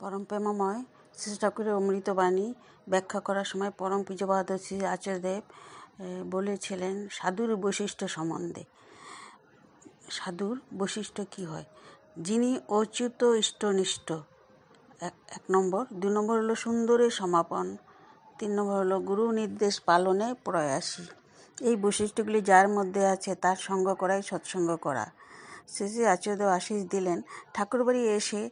পরম প্রেমময় শ্রী ঠাকুরের অমৃত বাণী ব্যাখ্যা করার সময় পরম পূজ্যপাদ শ্রী আচার্যদেব বলেছিলেন, সাধুর বৈশিষ্ট্য সম্বন্ধে। সাধুর বৈশিষ্ট্য কি হয়? যিনি অচ্যুত ইষ্টনিষ্ঠ এক নম্বর। দুই নম্বর হলো সুন্দরের সমাপন। তিন নম্বর হলো গুরু নির্দেশ পালনে প্রয়াসী। এই বৈশিষ্ট্যগুলি যার মধ্যে আছে তার সঙ্গ করাই সৎসঙ্গ করা। শ্রী শ্রী আচার্যদেব আশিস দিলেন। ঠাকুরবাড়ি এসে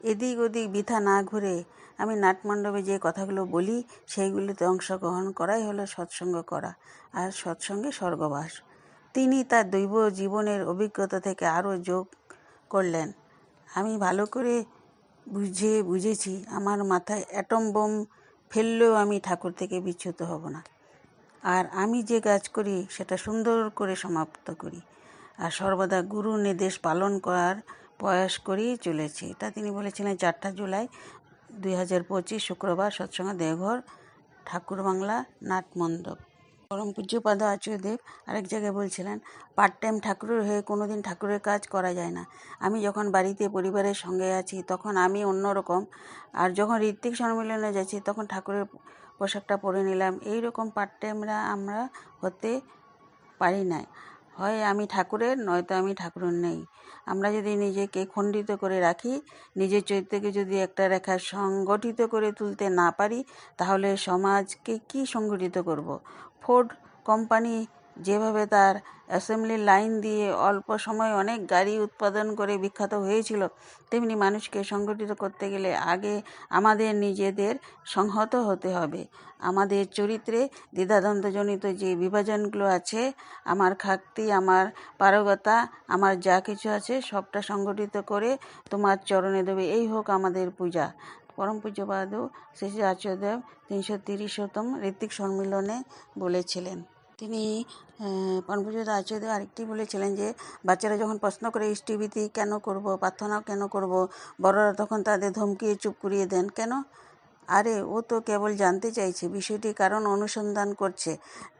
এদিক ওদিক বৃথা না ঘুরে আমি নাটমণ্ডপে যে কথাগুলো বলি, সেইগুলিতে অংশগ্রহণ করাই হলো সৎসঙ্গ করা আর সৎসঙ্গে স্বর্গবাস। তিনি তার দৈব জীবনের অভিজ্ঞতা থেকে আরও যোগ করলেন। আমি ভালো করে বুঝে বুঝেছি, আমার মাথায় অ্যাটম বোম ফেললেও আমি ঠাকুর থেকে বিচ্যুত হব না। আর আমি যে কাজ করি, সেটা সুন্দর করে সমাপ্ত করি। আর সর্বদা গুরু নির্দেশ পালন করার প্রয়াস করেই চলেছে। তা তিনি বলেছিলেন, চারটা জুলাই দুই হাজার পঁচিশ শুক্রবার সৎসঙ্গ দেওঘর ঠাকুর বাংলা নাটমণ্ডপ পরম পূজ্যপাদ আচার্যদেব আরেক জায়গায় বলছিলেন পার্ট টাইম ঠাকুরের হয়ে কোনো দিন ঠাকুরের কাজ করা যায় না। আমি যখন বাড়িতে পরিবারের সঙ্গে আছি, তখন আমি অন্যরকম। আর যখন ঋত্বিক সম্মিলনে যাচ্ছি, তখন ঠাকুরের পোশাকটা পরে নিলাম। এই রকম পার্ট টাইমরা আমরা হতে পারি না হয় আমি ঠাকুরের, নয়তো আমি ঠাকুরের নেই। আমরা যদি নিজেকে খণ্ডিত করে রাখি, নিজের চরিত্রকে যদি একটা রেখা সংগঠিত করে তুলতে না পারি, তাহলে সমাজকে কি সংগঠিত করব? ফোর্ড কোম্পানি যেভাবে তার অ্যাসেম্বলি লাইন দিয়ে অল্প সময়ে অনেক গাড়ি উৎপাদন করে বিখ্যাত হয়েছিল, তেমনি মানুষকে সংগঠিত করতে গেলে আগে আমাদের নিজেদের সংহত হতে হবে। আমাদের চরিত্রে দ্বিধাদ্বন্দ্বজনিত যে বিভাজনগুলো আছে, আমার খাক্তি আমার পারগতা, আমার যা কিছু আছে সবটা সংগঠিত করে তোমার চরণে দেবে। এই হোক আমাদের পূজা। পরম পূজ্যপাদ শ্রী শ্রী আচার্যদেব তিনশো তিরিশতম ঋত্বিক সম্মিলনে বলেছিলেন। তিনি পরমপূজ্যতা আচার্য আরেকটি বলেছিলেন যে, বাচ্চারা যখন প্রশ্ন করে ইষ্টিভীতি কেন করব? প্রার্থনা কেন করব? বড়রা তখন তাদের ধমকিয়ে চুপ করিয়ে দেন। কেন? আরে, ও তো কেবল জানতে চাইছে বিষয়টি কারণ অনুসন্ধান করছে।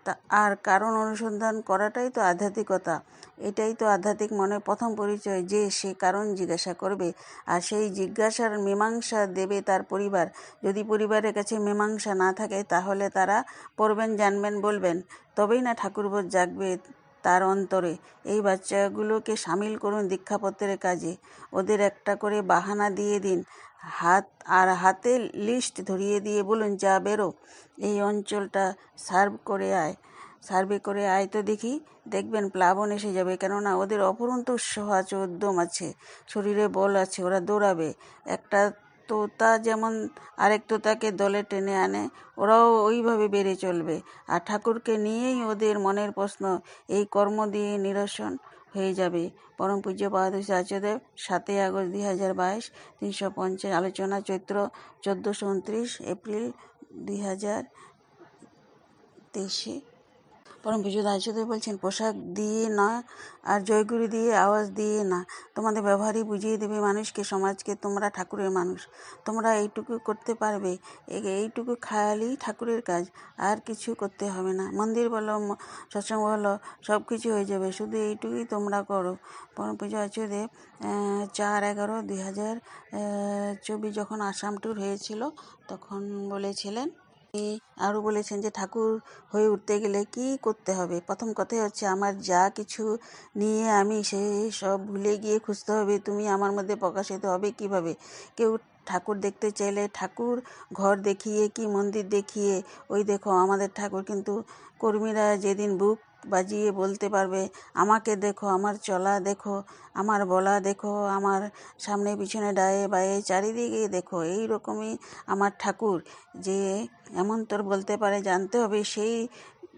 তা, আর কারণ অনুসন্ধান করাটাই তো আধ্যাত্মিকতা। এটাই তো আধ্যাত্মিক মনের প্রথম পরিচয় যে সে কারণ জিজ্ঞাসা করবে। আর সেই জিজ্ঞাসার মীমাংসা দেবে তার পরিবার। যদি পরিবারের কাছে মীমাংসা না থাকে, তাহলে তারা পড়বেন, জানবেন, বলবেন। তবেই না ঠাকুরবোধ জাগবে। তার অন্তরে। এই বাচ্চাগুলোকে সামিল করুন দীক্ষাপত্রের কাজে। ওদের একটা করে বাহানা দিয়ে দিন। হাত, আর হাতে লিস্ট ধরিয়ে দিয়ে বলুন, যা বেরো। এই অঞ্চলটা সার্ভ করে আয়। সার্ভে করে আয় তো দেখি, দেখবেন প্লাবন এসে যাবে। কেননা ওদের অপরন্ত উৎসাহ আছে, উদ্যম আছে। শরীরে বল আছে, ওরা দৌড়াবে। একটা তোতা যেমন আরেক তোতাকে দলে টেনে আনে, ওরাও ওইভাবে বেড়ে চলবে। আর ঠাকুরকে নিয়েই ওদের মনের প্রশ্ন, এই কর্ম দিয়ে নিরসন হয়ে যাবে। পরম পূজ্য বাহাদুর আচার্যদেব, সাতই আগস্ট দুই হাজার বাইশ, তিনশো পঞ্চাশ আলোচনা চৈত্র চোদ্দোশো উনত্রিশ, এপ্রিল দুই হাজার তেইশে। পরম বিশুদ্ধ আচার্য বলছেন, পোশাক দিয়ে না আর জয়গুরু দিয়ে আওয়াজ দিয়ে না। তোমাদের ব্যবহারই বুঝিয়ে দেবে মানুষকে, সমাজকে। তোমরা ঠাকুরের মানুষ। তোমরা এইটুকু করতে পারবে। এইটুকু খায়ালি ঠাকুরের কাজ। আর কিছু করতে হবে না। মন্দির বলো সৎসঙ্গ বলো সব কিছু হয়ে যাবে। শুধু এইটুকুই তোমরা করো। পরম পুজো আচার্যদেব চার এগারো দুই হাজার চব্বিশ যখন আসাম ট্যুর হয়েছিল, তখন বলেছিলেন আরও বলেছেন যে ঠাকুর হয়ে উঠতে গেলে কি করতে হবে? প্রথম কথাই হচ্ছে আমার যা কিছু নিয়ে আমি সে সব ভুলে গিয়ে খুঁজতে হবে, তুমি আমার মধ্যে প্রকাশিত হবে কীভাবে? কেউ ঠাকুর দেখতে চাইলে ঠাকুর ঘর দেখিয়ে কি মন্দির দেখিয়ে, ওই দেখো আমাদের ঠাকুর কিন্তু কর্মীরা যেদিন বুক বাজিয়ে বলতে পারবে, আমাকে দেখো, আমার চলা দেখো, আমার বলা দেখো, আমার সামনে পিছনে ডায়ে বায়ে চারিদিকে দেখো। এই রকমই আমার ঠাকুর, যে এমন তোর বলতে পারে, জানতে হবে সেই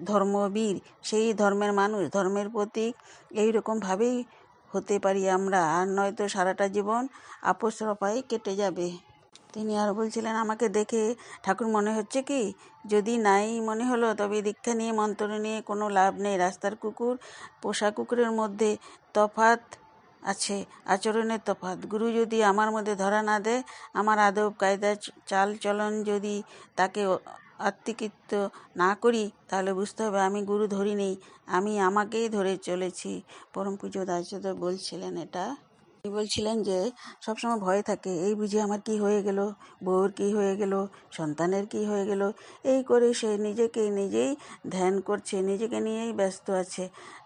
ধর্মবীর, সেই ধর্মের মানুষ, ধর্মের প্রতীক এই রকমভাবেই হতে পারি আমরা। আর নয়তো সারাটা জীবন আপোষ রপায় কেটে যাবে। তিনি আর বলছিলেন, আমাকে দেখে ঠাকুর মনে হচ্ছে কি? যদি নাই মনে হলো, তবে দীক্ষা নিয়ে, মন্ত্র নিয়ে কোনো লাভ নেই। রাস্তার কুকুর, পোষা কুকুরের মধ্যে তফাত আছে, আচরণের তফাৎ। গুরু যদি আমার মধ্যে ধরা না দেয়, আমার আদব, কায়দা, চাল চলন যদি তাকে আত্মিকৃত না করি, তাহলে বুঝতে হবে আমি গুরু ধরিনি, আমি আমাকেই ধরে চলেছি। পরম পুজো দাসদেব বলছিলেন এটা। বলছিলেন যে, সবসময় ভয় থাকে, এই বুঝি আমার কি হয়ে গেল? বউর কি হয়ে গেল? সন্তানের কি হয়ে গেল? এই করে সে নিজেকে নিজেই ধ্যান করছে, নিজেকে নিয়েই ব্যস্ত আছে।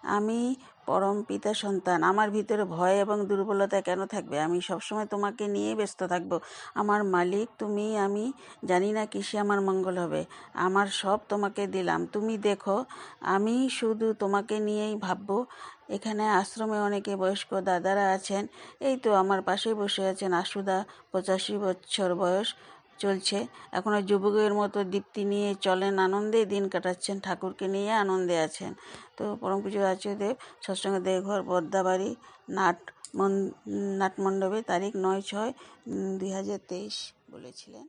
আমি পরম পিতা সন্তান, আমার ভিতরে ভয় এবং দুর্বলতা কেন থাকবে? আমি সবসময় তোমাকে নিয়ে ব্যস্ত থাকব। আমার মালিক, তুমি, আমি জানি না কিসে আমার মঙ্গল হবে। আমার সব তোমাকে দিলাম। তুমি দেখো, আমি শুধু তোমাকে নিয়েই ভাববো। এখানে আশ্রমে অনেকে বয়স্ক দাদারা আছেন। এই তো আমার পাশে বসে আছেন আশুদা, পঁচাশি বছর বয়স। চলছে। এখনও যুবকের মতো দীপ্তি নিয়ে চলেন আনন্দে, দিন কাটাচ্ছেন, ঠাকুরকে নিয়ে আনন্দে আছেন। তো পরম পুজো আচার্যদেব সৎসঙ্গ দেওঘর বদ্দাবাড়ি নাট নাটমণ্ডপে তারিখ নয় ছয় দুই হাজার তেইশ বলেছিলেন।